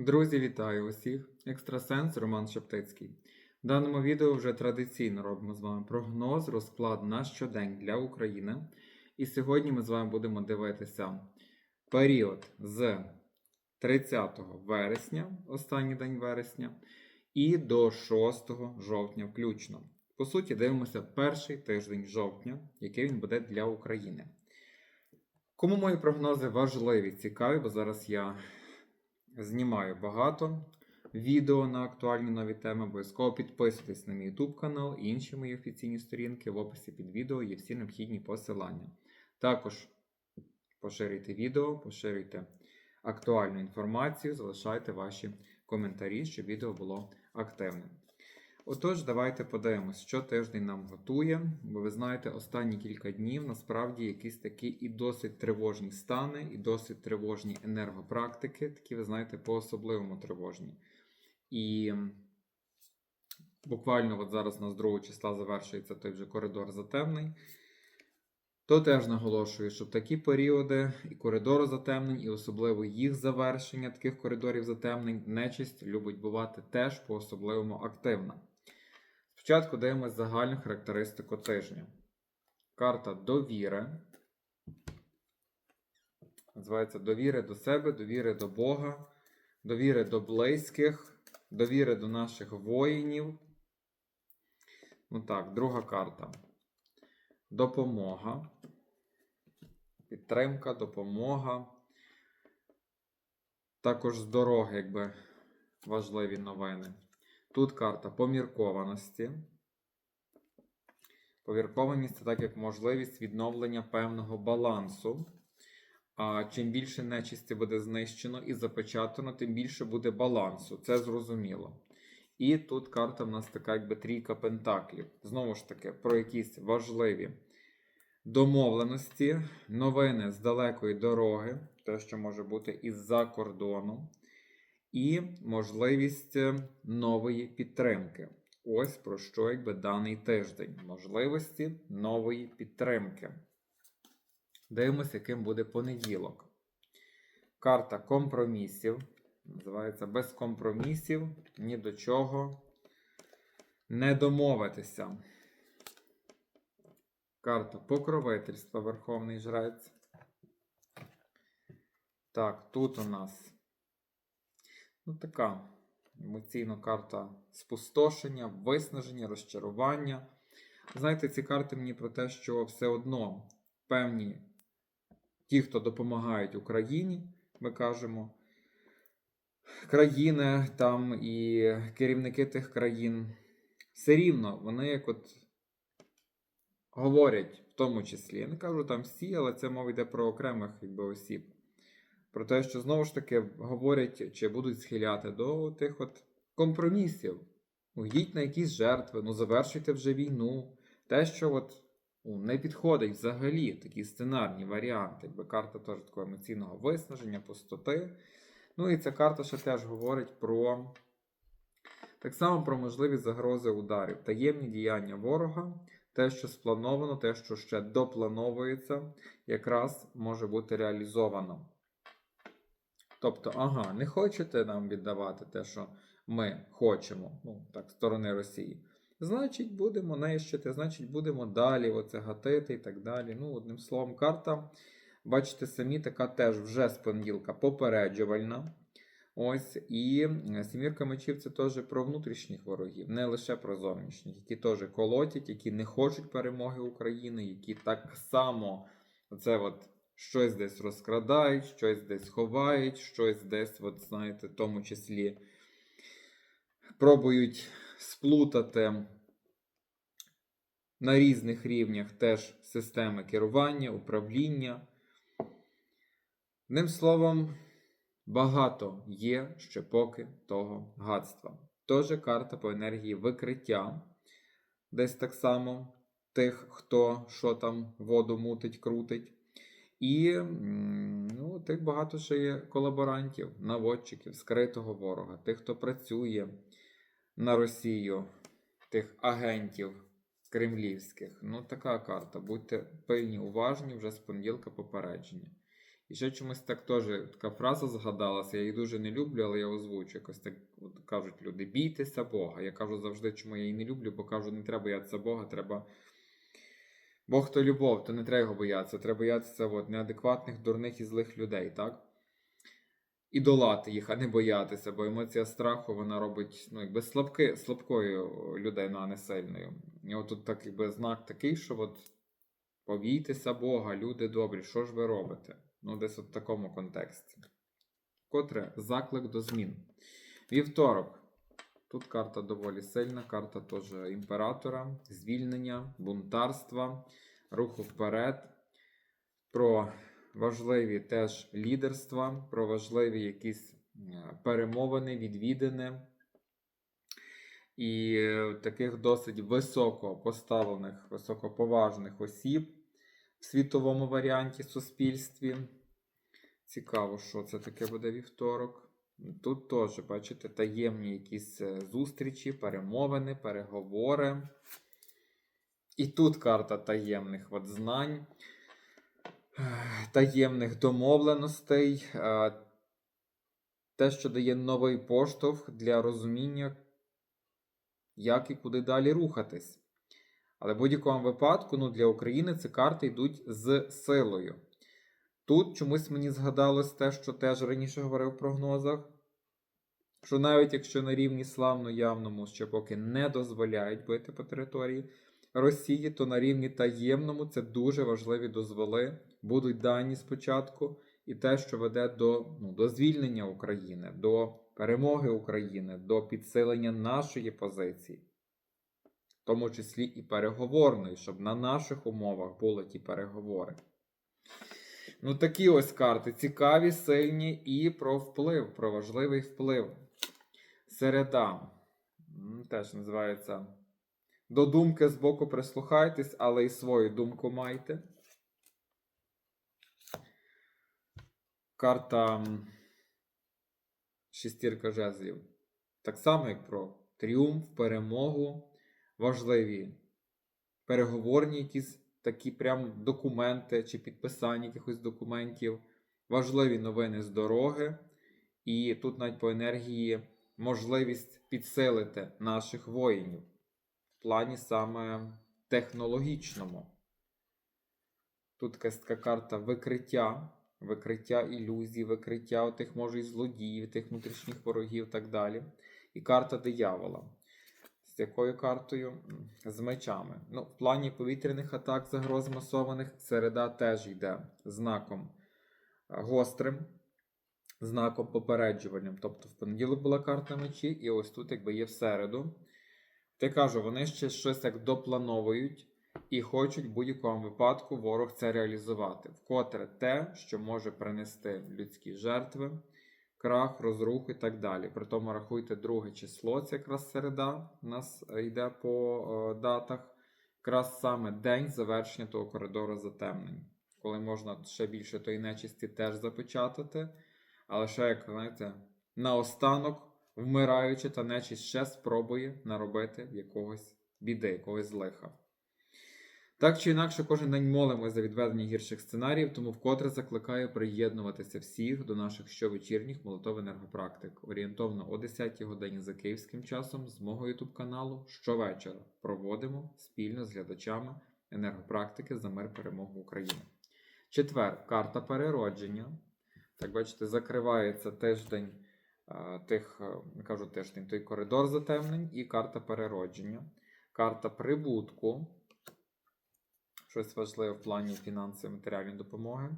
Друзі, вітаю усіх! Екстрасенс Роман Шептицький. В даному відео вже традиційно робимо з вами прогноз, розклад на щодень для України. І сьогодні ми з вами будемо дивитися період з 30 вересня, останній день вересня, і до 6 жовтня включно. По суті, дивимося перший тиждень жовтня, який він буде для України. Кому мої прогнози важливі, цікаві, бо зараз я знімаю багато відео на актуальні нові теми. Обов'язково підписуйтесь на мій YouTube канал і інші мої офіційні сторінки. В описі під відео є всі необхідні посилання. Також поширюйте відео, поширюйте актуальну інформацію, залишайте ваші коментарі, щоб відео було активним. Отож, давайте подивимось, що тиждень нам готує, бо ви знаєте, останні кілька днів насправді якісь такі і досить тривожні стани, і досить тривожні енергопрактики, такі, ви знаєте, по-особливому тривожні. І буквально от зараз у нас 2 числа завершується той вже коридор затемний. То теж наголошую, що такі періоди і коридору затемнень, і особливо їх завершення, таких коридорів затемнень, нечисть любить бувати теж по-особливому активна. Спочатку дивимося загальну характеристику тижня. Карта довіри. Називається довіри до себе, довіри до Бога, довіри до близьких, довіри до наших воїнів. Ну так, друга карта. Допомога. Підтримка, допомога. Також з дороги, якби важливі новини. Тут карта поміркованості. Поміркованість так як можливість відновлення певного балансу. А чим більше нечисті буде знищено і запечатано, тим більше буде балансу. Це зрозуміло. І тут карта в нас така, якби трійка пентаклів. Знову ж таки, про якісь важливі домовленості, новини з далекої дороги, те, що може бути із-за кордону, і можливість е, нової підтримки. Ось про що якби даний тиждень. Можливості нової підтримки. Дивимося, яким буде понеділок. Карта компромісів. Називається без компромісів, ні до чого не домовитися. Карта покровительства Верховний Жрець. Так, тут у нас ну, така емоційна карта спустошення, виснаження, розчарування. Знаєте, ці карти мені про те, що все одно певні ті, хто допомагають Україні, ми кажемо, країни там і керівники тих країн, все рівно вони як от говорять в тому числі. Я не кажу там всі, але це мова йде про окремих якби, осіб. Про те, що знову ж таки говорять чи будуть схиляти до тих от компромісів. Ну, йдіть на якісь жертви, ну завершуйте вже війну. Те, що от ну, не підходить взагалі такі сценарні варіанти, якби карта теж такого емоційного виснаження, пустоти. Ну і ця карта ще теж говорить про так само про можливі загрози ударів, таємні діяння ворога, те, що сплановано, те, що ще доплановується, якраз може бути реалізовано. Тобто, ага, не хочете нам віддавати те, що ми хочемо, ну так, сторони Росії. Значить, будемо нищити, значить, будемо далі оце гатити і так далі. Ну, одним словом, карта, бачите, самі така теж вже з понеділка попереджувальна. Ось, і сімірка мечів це теж про внутрішніх ворогів, не лише про зовнішніх, які теж колотять, які не хочуть перемоги України, які так само це от щось десь розкрадають, щось десь ховають, щось десь, от, знаєте, в тому числі пробують сплутати на різних рівнях теж системи керування, управління. Одним словом, багато є ще поки того гадства. Теж карта по енергії викриття. Десь так само тих, хто що там воду мутить, крутить. І ну, тих багато ще є колаборантів, наводчиків, скритого ворога, тих, хто працює на Росію, тих агентів кремлівських. Ну, така карта. Будьте пильні, уважні вже з понеділка попередження. І ще чомусь так теж така фраза згадалася, я її дуже не люблю, але я озвучу. Якось так от кажуть люди: бійтеся Бога. Я кажу завжди, чому я її не люблю, бо кажу, не треба боятися Бога, треба. Бог то любов, то не треба його боятися. Треба боятися от, неадекватних, дурних і злих людей, так? І долати їх, а не боятися, бо емоція страху вона робить ну, якби слабки, слабкою людину, а не сильною. І от тут так, якби, знак такий, що от побійтеся Бога, люди добрі, що ж ви робите? Ну, десь от в такому контексті. Котре заклик до змін. Вівторок. Тут карта доволі сильна, карта теж імператора, звільнення, бунтарства, руху вперед, про важливі теж лідерства, про важливі якісь перемовини, відвідини. І е, таких досить високо поставлених, високоповажних осіб в світовому варіанті суспільстві. Цікаво, що це таке буде вівторок. Тут теж, бачите, таємні якісь е, зустрічі, перемовини, переговори. І тут карта таємних от знань, таємних домовленостей, е, те, що дає новий поштовх для розуміння, як і куди далі рухатись. Але в будь-якому випадку ну, для України ці карти йдуть з силою. Тут чомусь мені згадалось те, що теж раніше говорив в прогнозах, що навіть якщо на рівні славно-явному ще поки не дозволяють бити по території Росії, то на рівні таємному це дуже важливі дозволи, будуть дані спочатку, і те, що веде до, ну, до звільнення України, до перемоги України, до підсилення нашої позиції, в тому числі і переговорної, щоб на наших умовах були ті переговори. Ну, такі ось карти. Цікаві, сильні і про вплив, про важливий вплив. Середа. Теж називається. До думки з боку прислухайтесь, але і свою думку майте. Карта м, Шестірка жезлів. Так само, як про тріумф, перемогу, важливі переговорні якісь такі прям документи чи підписання якихось документів, важливі новини з дороги. І тут навіть по енергії можливість підсилити наших воїнів в плані саме технологічному. Тут така карта викриття, викриття ілюзій, викриття тих, може, і злодіїв, тих внутрішніх ворогів і так далі. І карта диявола. Якою картою? З мечами. Ну, в плані повітряних атак, загроз масованих, середа теж йде знаком е, гострим, знаком попереджувальним. Тобто в понеділок була карта мечі, і ось тут, якби є в середу. Ти кажу, вони ще щось як доплановують і хочуть в будь-якому випадку ворог це реалізувати. Вкотре те, що може принести людські жертви, крах, розруху і так далі. При тому рахуйте друге число, це якраз середа у нас е, йде по е, датах. Якраз саме день завершення того коридору затемнень, коли можна ще більше тої нечисті теж запечатати. Але ще, як знаєте, наостанок, вмираючи та нечисть ще спробує наробити якогось біди, якогось лиха. Так чи інакше, кожен день молимося за відведення гірших сценаріїв, тому вкотре закликаю приєднуватися всіх до наших щовечірніх молитов енергопрактик. Орієнтовно о 10 годині за київським часом з мого YouTube каналу щовечора проводимо спільно з глядачами енергопрактики за мир перемогу України. Четвер карта переродження. Так, бачите, закривається тиждень тих, е, кажу тиждень, той коридор затемнень і карта переродження. Карта прибутку щось важливе в плані фінансової матеріальної допомоги.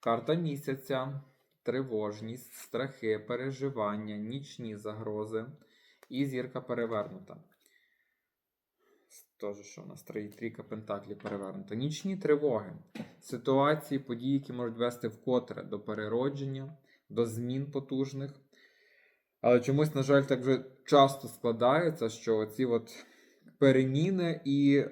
Карта місяця, тривожність, страхи, переживання, нічні загрози і зірка перевернута. Теж, що у нас трійка пентаклів перевернута. Нічні тривоги, ситуації, події, які можуть вести вкотре до переродження, до змін потужних. Але чомусь, на жаль, так вже часто складається, що ці от переміни і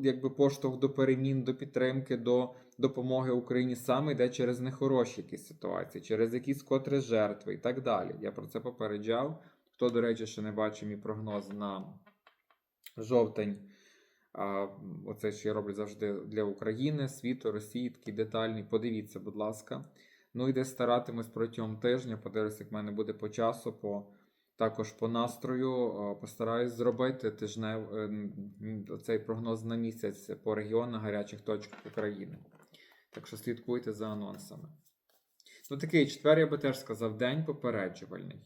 якби поштовх до перемін, до підтримки, до допомоги Україні саме йде через нехороші якісь ситуації, через якісь котре жертви і так далі. Я про це попереджав. Хто, до речі, ще не бачив мій прогноз на жовтень А, оце що я роблю завжди для України, світу, Росії, такий детальний. Подивіться, будь ласка. Ну і десь старатимусь протягом тижня, подивлюсь, як в мене буде по часу, по, також по настрою. Постараюсь зробити тижнев, е, цей прогноз на місяць по регіонах гарячих точках України. Так що слідкуйте за анонсами. Ну, такий четвер, я би теж сказав, день попереджувальний.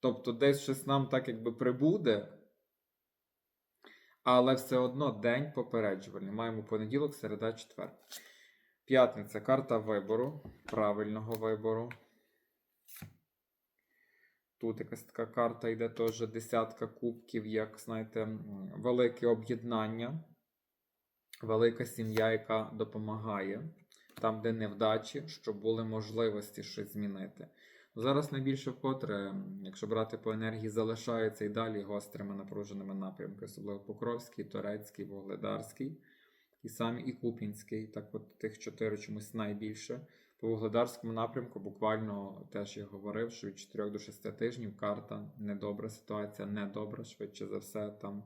Тобто, десь щось нам так якби прибуде, але все одно день попереджувальний. Маємо понеділок, середа, четвер. П'ятниця карта вибору, правильного вибору. Тут якась така карта йде теж десятка кубків, як, знаєте, велике об'єднання, велика сім'я, яка допомагає там, де невдачі, щоб були можливості щось змінити. Зараз найбільше вкотре, якщо брати по енергії, залишаються і далі гострими напруженими напрямками, особливо Покровський, Торецький, Вугледарський, і самі і Купінський. Так от тих чотири чомусь найбільше. По Вугледарському напрямку буквально теж я говорив, що від 4 до 6 тижнів карта недобра, ситуація недобра, швидше за все. Там,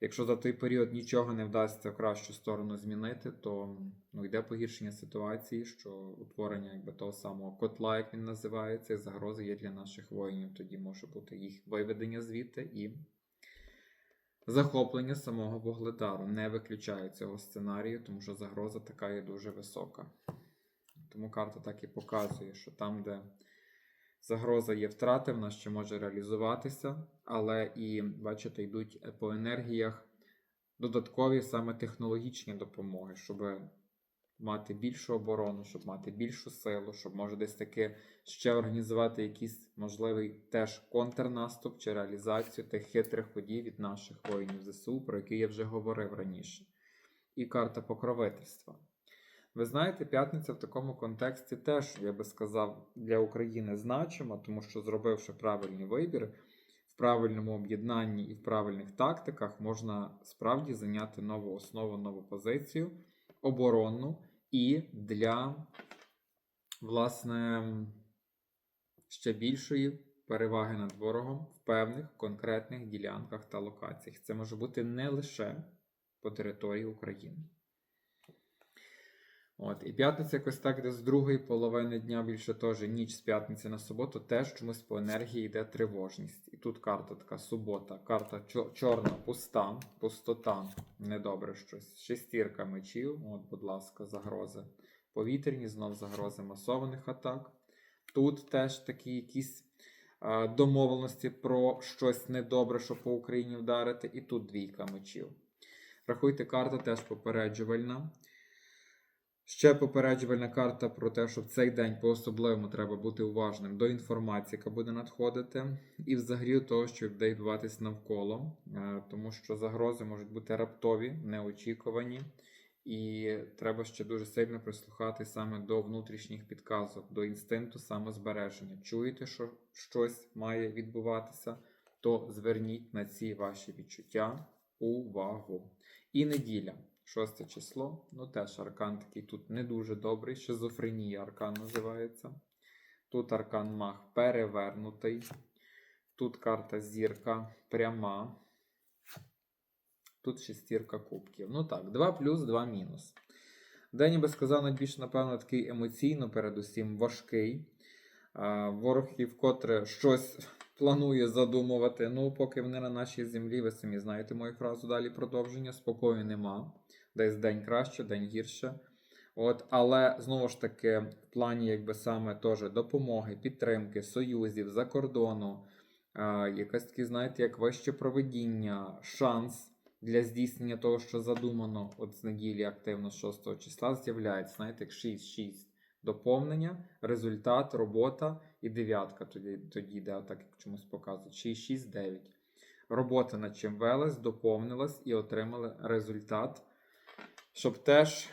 якщо за той період нічого не вдасться в кращу сторону змінити, то ну, йде погіршення ситуації, що утворення якби, того самого котла, як він називається, і загрози є для наших воїнів. Тоді може бути їх виведення звідти і захоплення самого Вугледару. Не виключаю цього сценарію, тому що загроза така є дуже висока. Тому карта так і показує, що там, де загроза є втрати, вона ще може реалізуватися, але і, бачите, йдуть е, по енергіях додаткові саме технологічні допомоги, щоб мати більшу оборону, щоб мати більшу силу, щоб може десь таки ще організувати якийсь можливий теж контрнаступ чи реалізацію тих хитрих подій від наших воїнів ЗСУ, про які я вже говорив раніше. І карта покровительства. Ви знаєте, п'ятниця в такому контексті теж, я би сказав, для України значима, тому що зробивши правильний вибір, в правильному об'єднанні і в правильних тактиках можна справді зайняти нову основу, нову позицію, оборонну і для, власне, ще більшої переваги над ворогом в певних конкретних ділянках та локаціях. Це може бути не лише по території України. От, і п'ятниця якось так, де з другої половини дня більше теж ніч з п'ятниці на суботу, теж чомусь по енергії йде тривожність. І тут карта така субота, карта чорна, пуста, пустота, недобре щось. Шестірка мечів, от, будь ласка, загрози. Повітряні, знов загрози масованих атак. Тут теж такі якісь е, домовленості про щось недобре, що по Україні вдарити, і тут двійка мечів. Рахуйте, карта теж попереджувальна. Ще попереджувальна карта про те, що в цей день по-особливому треба бути уважним до інформації, яка буде надходити, і взагалі того, що буде відбуватись навколо, Е, тому що загрози можуть бути раптові, неочікувані, і треба ще дуже сильно прислухати саме до внутрішніх підказок, до інстинкту самозбереження. Чуєте, що щось має відбуватися, то зверніть на ці ваші відчуття увагу. І неділя. Шосте число, ну теж аркан такий тут не дуже добрий. Шизофренія аркан називається. Тут аркан маг перевернутий. Тут карта зірка пряма. Тут шестірка кубків. Ну так, 2 плюс, 2 мінус. День, би сказав, найбільш, напевно, такий емоційно, передусім важкий. Ворог і вкотре щось планує задумувати. Ну, поки вони на нашій землі, ви самі знаєте мою фразу далі продовження. Спокою нема. Десь день краще, день гірше. От, але знову ж таки, в плані, якби саме теж допомоги, підтримки, союзів за кордону, а, якась такі, знаєте, як вище проведіння, шанс для здійснення того, що задумано от з неділі активно з 6 числа, з'являється, знаєте, як 6-6 доповнення, результат, робота і дев'ятка тоді, тоді йде, так як чомусь показують. 6-6-9. Робота над чим велась, доповнилась і отримали результат, щоб теж,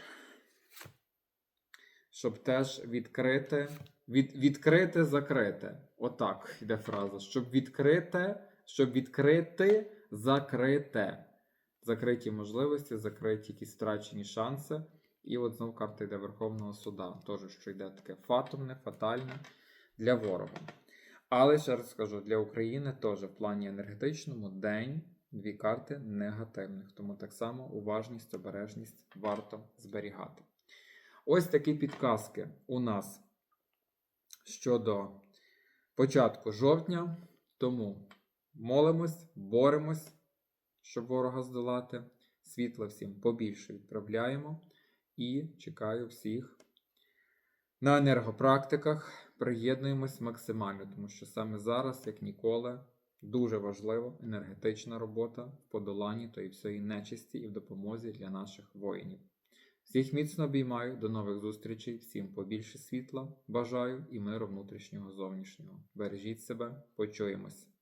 щоб теж відкрити, від, відкрити, закрити. Отак йде фраза. Щоб відкрити, щоб відкрити, закрите. Закриті можливості, закриті якісь втрачені шанси. І от знову карта йде Верховного суда. Теж, що йде таке фатумне, фатальне для ворога. Але ще раз скажу, для України теж в плані енергетичному день дві карти негативних. Тому так само уважність, обережність варто зберігати. Ось такі підказки у нас щодо початку жовтня. Тому молимось, боремось, щоб ворога здолати. Світла всім побільше відправляємо. І чекаю всіх на енергопрактиках. Приєднуємось максимально, тому що саме зараз, як ніколи, дуже важлива енергетична робота в подоланні тої всієї нечисті і в допомозі для наших воїнів. Всіх міцно обіймаю, до нових зустрічей, всім побільше світла, бажаю і миру внутрішнього зовнішнього. Бережіть себе, почуємось.